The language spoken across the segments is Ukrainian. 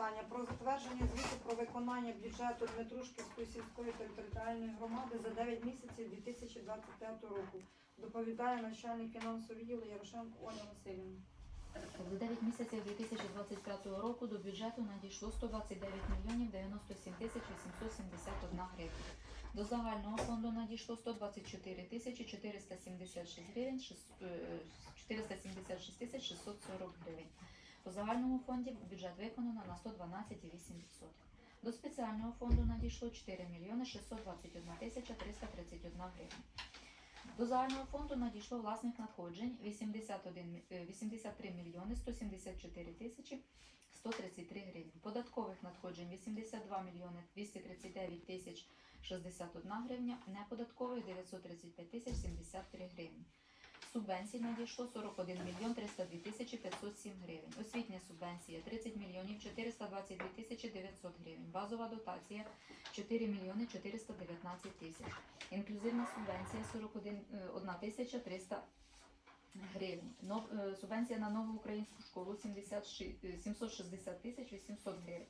питання про затвердження звіту про виконання бюджету Дмитрушківської сільської територіальної громади за 9 місяців 2025 року. Доповідає начальник фінансового відділу Ярошенко Ольга Васильівна. За 9 місяців 2025 року до бюджету надійшло 129 мільйонів 97 тисяч 871 гривень. До загального фонду надійшло 124 тисячі 476 гривень, е, 476 тисяч 640 гривень. По загальному фонді бюджет виконано на 112,8%. До спеціального фонду надійшло 4 мільйони 621 тисяча 331 гривень. До загального фонду надійшло власних надходжень 81, е, 83 мільйони 174 тисячі 133 гривень. Податкових надходжень 82 мільйони 239 тисяч 61 гривня, неподаткових 935 тисяч 73 гривні. Субвенцій надійшло 41 мільйон 302 тисячі 507 гривень. Освітня субвенція 30 мільйонів 422 тисячі 900 гривень. Базова дотація 4 мільйони 419 тисяч. Інклюзивна субвенція 41 е, 1 тисяча 300 гривень. Е, субвенція на нову українську школу 76 е, 760 тисяч 800 гривень.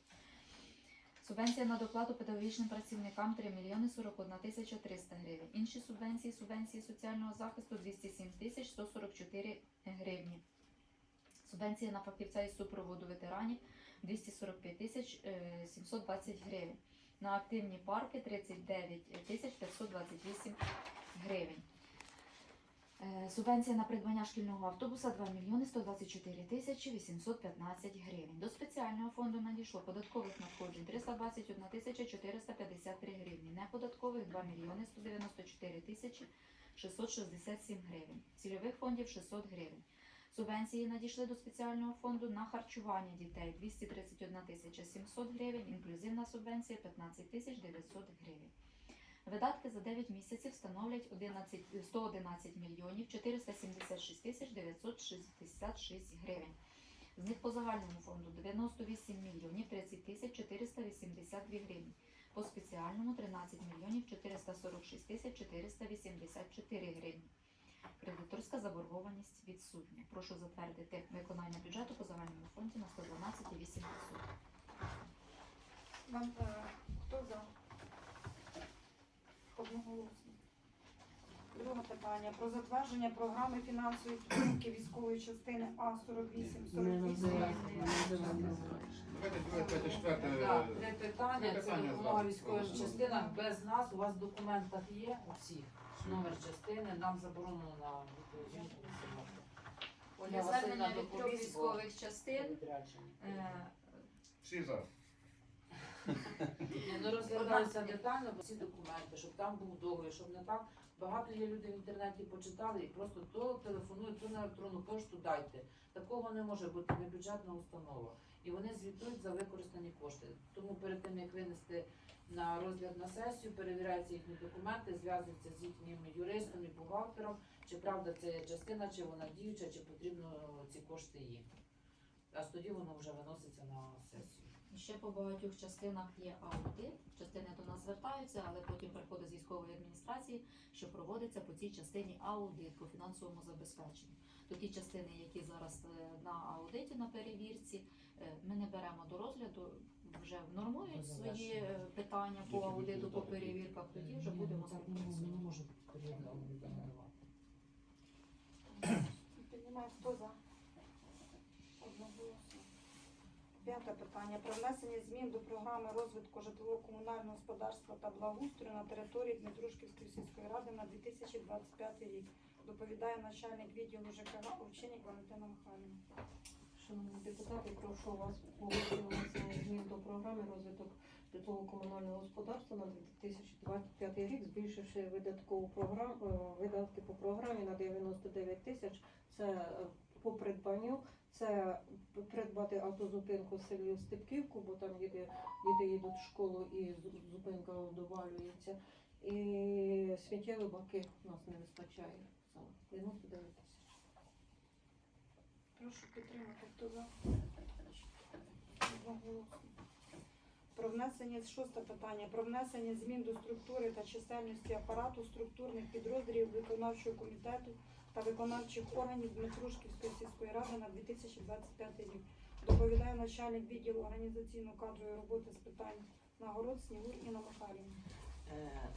Субвенція на доплату педагогічним працівникам 3 мільйони 41 тисяча 300 гривень. Інші субвенції, субвенції соціального захисту 207 тисяч 144 гривні. Субвенція на фахівця із супроводу ветеранів 245 тисяч е, 720 гривень. На активні парки 39 тисяч 528 гривень. Е, Субвенція на придбання шкільного автобуса 2 мільйони 124 тисячі 815 гривень. До спеціального фонду надійшло податкових надходжень 321 тисяча 453 гривні, неподаткових 2 мільйони 194 тисячі 667 гривень, цільових фондів 600 гривень. Субвенції надійшли до спеціального фонду на харчування дітей 231 тисяча 700 гривень, інклюзивна субвенція 15 тисяч 900 гривень. Видатки за 9 місяців становлять 11, 111 мільйонів 476 тисяч 966 гривень. З них по загальному фонду 98 мільйонів 30 тисяч 482 гривні. По спеціальному 13 мільйонів 446 тисяч 484 гривні. Кредиторська заборгованість відсутня. Прошу затвердити виконання бюджету по загальному фонді на 112,8%. Вам е, хто за? Одноголосно. Друге питання про затвердження програми фінансової підтримки військової частини А 48 48 Давайте друге, третє, четверте. Так, три питання. Три Це питання допомога зразу військовим проголосувати. без нас. У вас в документах є усіх номер частини. Нам заборонено на жінку. Васильівна Звернення від трьох доповість, бо військових частин. Е, Всі за. Ні, Ну розглядаються детально всі документи, щоб там був договір, щоб не так. Багато є людей в інтернеті почитали і просто то телефонують, то на електронну пошту дайте. Такого не може бути, не бюджетна установа. І вони звітують за використані кошти. Тому перед тим як винести на розгляд на сесію, перевіряються їхні документи, зв'язуються з їхнім юристом і бухгалтером, чи правда це є частина, чи вона діюча, чи потрібно ці кошти їм. А тоді воно вже виноситься на сесію. Ще по багатьох частинах є аудит. Частини до нас звертаються, але потім приходить з військової адміністрації, що проводиться по цій частині аудит по фінансовому забезпеченню. То ті частини, які зараз е, на аудиті на перевірці, е, ми не беремо до розгляду, вже нормують свої е, питання по аудиту, по перевірках. Тоді вже будемо співпрацювати. Піднімаю, хто за? Одноголосно. П'яте питання про внесення змін до програми розвитку житлово-комунального господарства та благоустрою на території Дмитрушківської сільської ради на 2025 рік. Доповідає начальник відділу ЖКГ Овчинник Валентина Михайлівна. Шановні депутати, прошу вас погодити змін до програми розвиток житлово-комунального господарства на 2025 рік, збільшивши видаткову програму видатки по програмі на 99 тисяч. Це е, по придбанню, це придбати автозупинку в селі Степківку, бо там діти, діти їдуть в школу і зупинка довалюється. І сміттєві баки у нас не вистачає. Саме 99 тисяч. Прошу підтримати? Одноголосно. Про внесення шосте питання про внесення змін до структури та чисельності апарату структурних підрозділів виконавчого комітету та виконавчих органів Дмитрушківської сільської ради на 2025 рік. Доповідає начальник відділу організаційно-кадрової роботи з питань нагород Снігур Інна Михайлівна. Е,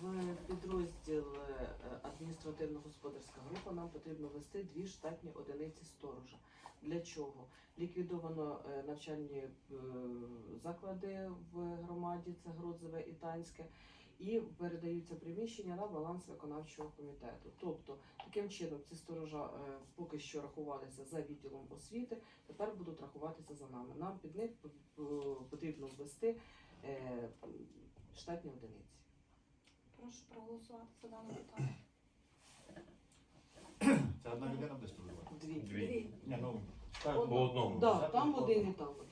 В підрозділ е, адміністративно-господарська група нам потрібно ввести дві штатні одиниці сторожа. Для чого? Ліквідовано е, навчальні е, заклади в громаді, це Гродзеве і Танське, і передаються приміщення на баланс виконавчого комітету. Тобто, таким чином ці сторожа е, поки що рахувалися за відділом освіти, тепер будуть рахуватися за нами. Нам під них потрібно ввести штатні одиниці. Прошу проголосувати за дане питання. Це одна людина буде створювати. Дві. Дві. Ні, ну, По одному. Да, там один і там один.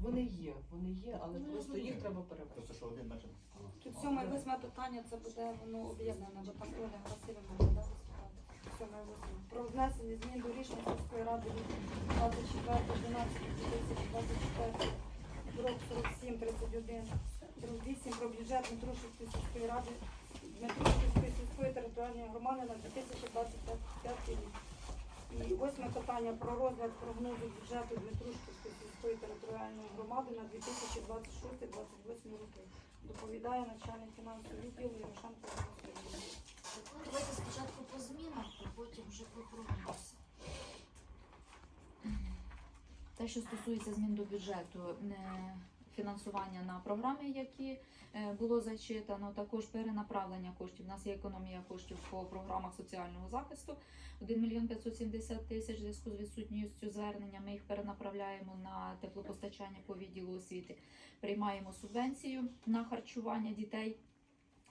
Вони є, вони є, але просто їх треба перевести. Просто що один наче. Тут сьоме і восьме питання, це буде воно об'єднане, бо там Оля Васильівна буде да, виступати. Сьоме і восьме. Про внесення змін до рішення сільської ради від 24.12.2024 дроб 47 31 дроб 8 про бюджет Дмитрушівської сільської ради Дмитрушівської сільської територіальної громади на 2025 рік. І восьме питання про розгляд прогнозу бюджету Дмитрушківської сільської територіальної громади на 2026-2028 роки. Доповідає начальник фінансового відділу Ярошенко Василь. Давайте спочатку по змінах, а потім вже по прогнозу. Те, що стосується змін до бюджету, фінансування на програми, які е, було зачитано, також перенаправлення коштів. У нас є економія коштів по програмах соціального захисту 1 мільйон 570 тисяч зв'язку з відсутністю звернення. Ми їх перенаправляємо на теплопостачання по відділу освіти. Приймаємо субвенцію на харчування дітей.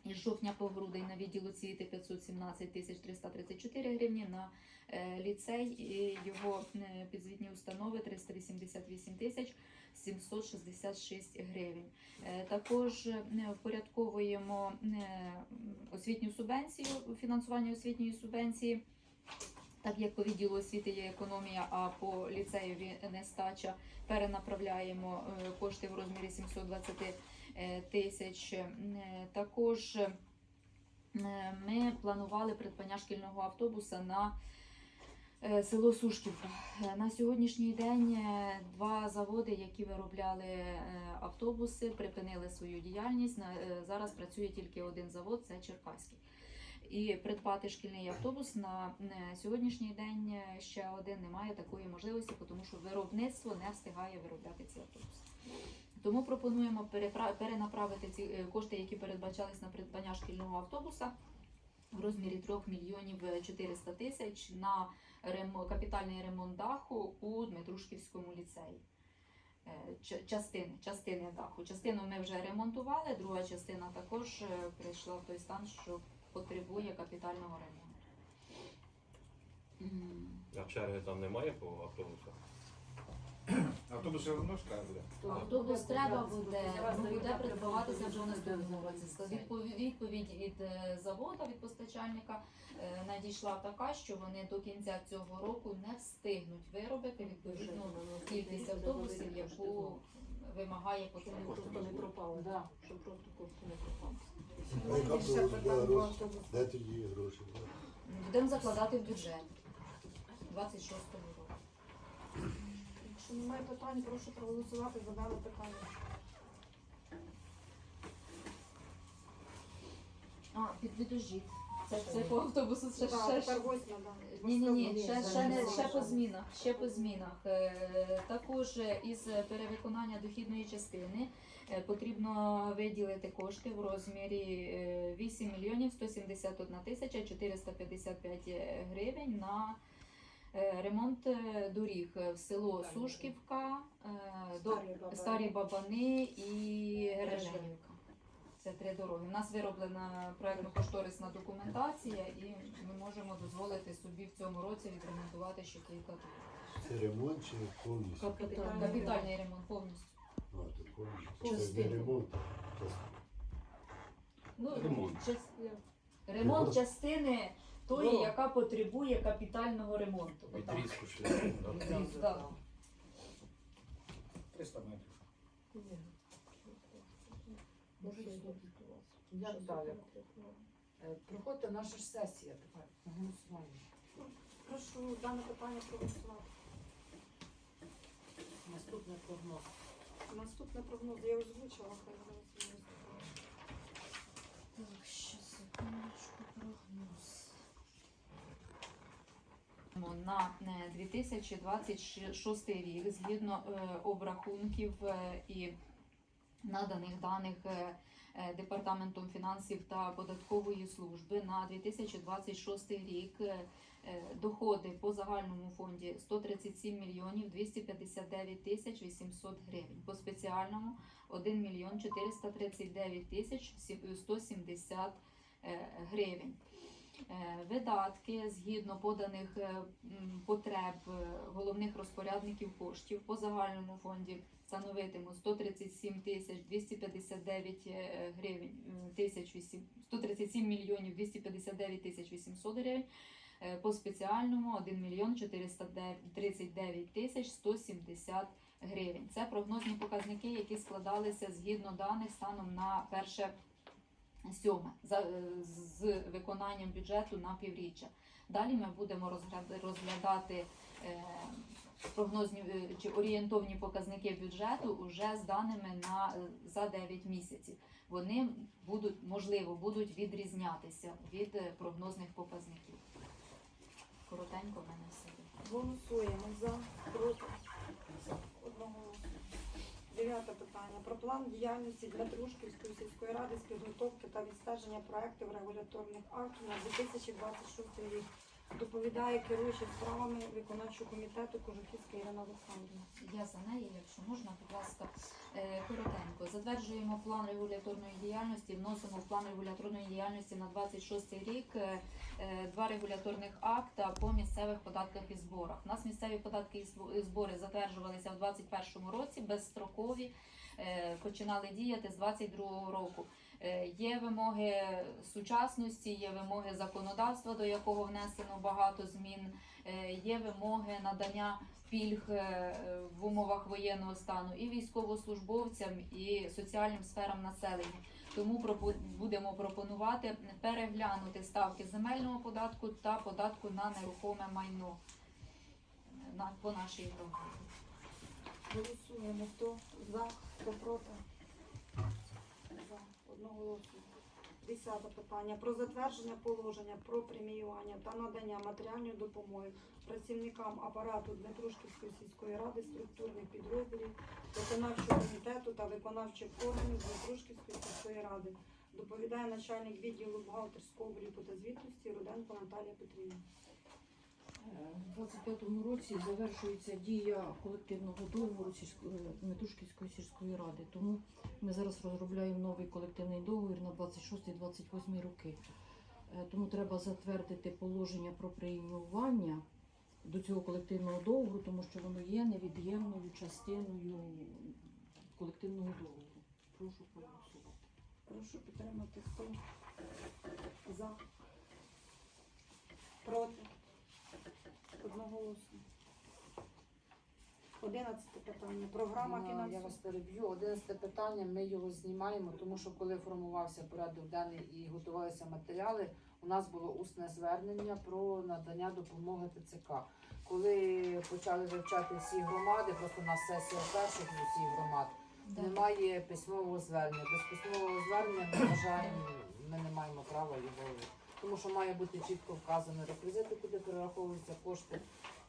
Із жовтня по грудень на відділ освіти 517 тисяч 334 гривні, на е, ліцей і його е, підзвітні установи 388 тисяч 766 гривень. Е, Також впорядковуємо освітню субвенцію, фінансування освітньої субвенції. Так як по відділу освіти є економія, а по ліцею нестача, перенаправляємо е, кошти в розмірі 720 е, тисяч. Е, Також ми планували придбання шкільного автобуса на село Сушківка. На сьогоднішній день два заводи, які виробляли автобуси, припинили свою діяльність. Зараз працює тільки один завод це Черкаський. І придбати шкільний автобус на е, сьогоднішній день е, ще один немає такої можливості, тому що виробництво не встигає виробляти ці автобуси. Тому пропонуємо перенаправити ці е, кошти, які передбачались на придбання шкільного автобуса в розмірі 3 мільйонів 400 тисяч на капітальний ремонт даху у Дмитрушківському ліцеї. Частини, частини даху. Частину ми вже ремонтували, друга частина також прийшла в той стан, що потребує капітального ремонту. А черги там немає по автобусах? Автобус все одно ж треба буде. Автобус треба буде, ну, буде придбаватися вже в наступному році. Відповідь, відповідь від е, заводу, від постачальника е, надійшла така, що вони до кінця цього року не встигнуть виробити відповідну кількість автобусів, яку вимагає потреба. просто не пропали. Да. Щоб просто кошти не пропали. Де тоді гроші? Будемо закладати в бюджет 26-го року. Якщо немає питань, прошу проголосувати за дане питання. А, під Це, це по автобусу ще, Так, ще, тепер да. Ні, ні, ні, ще, ще, не, ще по змінах. Ще по змінах. Е, Також із перевиконання дохідної частини е, потрібно виділити кошти в розмірі е, 8 мільйонів 171 тисяча 455 гривень на е, ремонт е, доріг в село Сушківка, е, до Старі Бабани. Старі Бабани і Гереженівка. Це три дороги. У нас вироблена проєктно-кошторисна документація, і ми можемо дозволити собі в цьому році відремонтувати ще кілька доріг. Це ремонт чи повністю? Капітальний. Капітальний ремонт повністю. А, то повністю. Це не ремонт. Ну, Ремонт. час- ремонт частини тої, Дорог. яка потребує капітального ремонту. Отак. Відрізку шляху. да. Так. 300 метрів. Ні. Може. Як далі? Е, Проходьте наша ж сесія тепер на голосування. Прошу дане питання проголосувати. Наступний прогноз. Наступний прогноз я озвучила, хай виступаю. Так, ще секундочку, прогноз. На е, 2026 рік, згідно е, обрахунків е, і наданих даних е, е, Департаментом фінансів та податкової служби на 2026 рік е, доходи по загальному фонді 137 мільйонів 259 тисяч 800 гривень. По спеціальному 1 мільйон 439 тисяч сі- 170 е, гривень. Е, Видатки згідно поданих е, потреб е, головних розпорядників коштів по загальному фонді становитимуть 137 тисяч 259 е, гривень е, тисяч вісім- 137 мільйонів 259 тисяч 800 гривень. По спеціальному 1 мільйон 439 тисяч 170 гривень. Це прогнозні показники, які складалися згідно даних станом на перше сьоме е, з виконанням бюджету на півріччя. Далі ми будемо розглядати е, прогнозні е, чи орієнтовні показники бюджету уже з даними на за 9 місяців. Вони будуть можливо будуть відрізнятися від прогнозних показників. Коротенько мене все. Голосуємо за, проти. Одноголосно. Дев'яте питання. Про план діяльності для Дружківської сільської ради з підготовки та відстеження проєктів регуляторних актів на 2026 рік. Доповідає керуючий справами виконавчого комітету Кожухівська Ірина Олександрівна. Я за неї, якщо можна, будь ласка, Е, коротенько. Затверджуємо план регуляторної діяльності, вносимо в план регуляторної діяльності на 26 рік е, е, два регуляторних акта по місцевих податках і зборах. У нас місцеві податки і збори затверджувалися в 2021 році, безстрокові, починали діяти з 2022 року. Е, Є вимоги сучасності, є вимоги законодавства, до якого внесено багато змін, е, є вимоги надання пільг е, в умовах воєнного стану і військовослужбовцям, і соціальним сферам населення. Тому будемо пропонувати переглянути ставки земельного податку та податку на нерухоме майно по нашій громаді. Голосуємо. Хто за, хто проти? Одноголосно. Десяте питання. Про затвердження положення про преміювання та надання матеріальної допомоги працівникам апарату Дмитрушківської сільської ради, структурних підрозділів, виконавчого комітету та виконавчих органів Дмитрушківської сільської ради. Доповідає начальник відділу бухгалтерського обліку та звітності Руденко Наталія Петрівна. У 25-му році завершується дія колективного договору Метушківської сільської ради. Тому ми зараз розробляємо новий колективний договір на 26-28 роки. Е, Тому треба затвердити положення про преміювання до цього колективного договору, тому що воно є невід'ємною частиною колективного договору. Прошу проголосувати. Прошу підтримати. Хто за? Проти? Одноголосно. Одинадцяте питання. Програма Ну, Я фінансування. вас переб'ю. Одинадцяте питання. Ми його знімаємо, тому що коли формувався порядок денний і готувалися матеріали, у нас було усне звернення про надання допомоги ТЦК. Коли почали вивчати всі громади, просто на сесія перших з усіх громад, немає письмового звернення. Без письмового звернення ми вважаємо, ми не маємо права його, тому що має бути чітко вказано реквізити, куди перераховуються кошти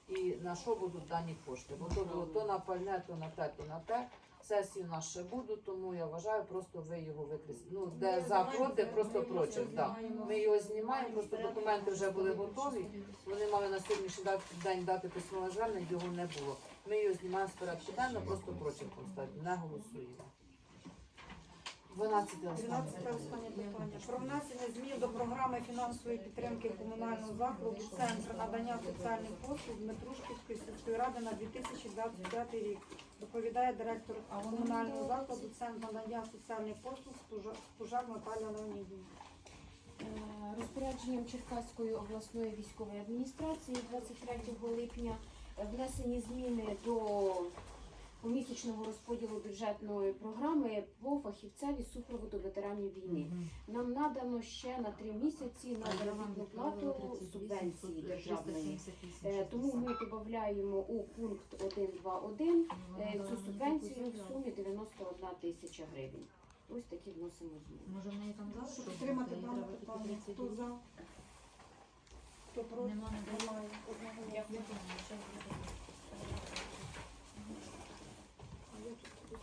і на що будуть дані кошти. Бо то було то на пальне, то на те, то на те. Сесії у нас ще будуть, тому я вважаю, просто ви його викреслите. Ну, де за проти, просто проти. Да. Ми його знімаємо, просто документи вже були готові. Вони мали на сьогоднішній день дати письмове звернення, його не було. Ми його знімаємо з порядку денного, просто прочерком ставимо, не голосуємо. 12 Тринадцяте останнє. питання. Про внесення змін до програми фінансової підтримки комунального закладу Центр надання соціальних послуг Дмитрушківської сільської ради на 2025 рік. Доповідає директор комунального закладу Центр надання соціальних послуг Спужа- Спужак Наталія Леонідівна. Е, Розпорядженням Черкаської обласної військової адміністрації 23 липня внесені зміни до помісячного розподілу бюджетної програми по фахівцеві супроводу ветеранів війни. Нам надано ще на три місяці на заробітну плату субвенції державної. Е, Тому ми додаємо у пункт 1.2.1 е, цю субвенцію в сумі 91 тисяча гривень. Ось такі вносимо зміни. Може в неї там дане треба тільки питання. Хто за? Хто проти? Немає. Одного Дякую. голосу. А я